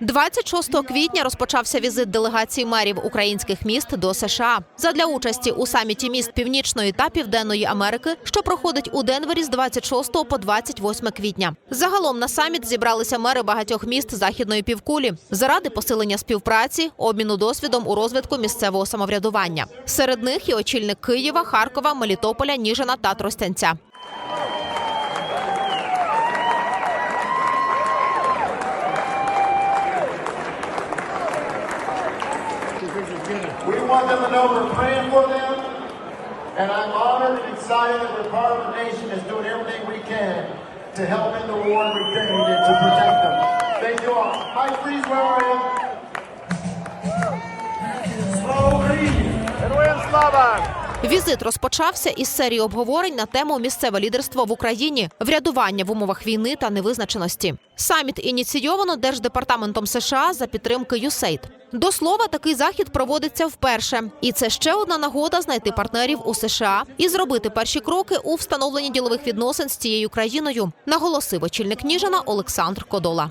26 квітня розпочався візит делегації мерів українських міст до США задля участі у саміті міст Північної та Південної Америки, що проходить у Денвері з 26 по 28 квітня. Загалом на саміт зібралися мери багатьох міст західної півкулі заради посилення співпраці, обміну досвідом у розвитку місцевого самоврядування. Серед них і очільник Києва, Харкова, Мелітополя, Ніжина та Тростянця. We want them to know we're praying for them, and I'm honored and excited that we're part of the nation that's doing everything we can to help in the war and Ukraine and to protect them. Thank you all. Hi, please, where are you? And we're in Slovak. Візит розпочався із серії обговорень на тему місцеве лідерство в Україні, врядування в умовах війни та невизначеності. Саміт ініційовано Держдепартаментом США за підтримки USAID. До слова, такий захід проводиться вперше, і це ще одна нагода знайти партнерів у США і зробити перші кроки у встановленні ділових відносин з цією країною, наголосив очільник Ніжина Олександр Кодола.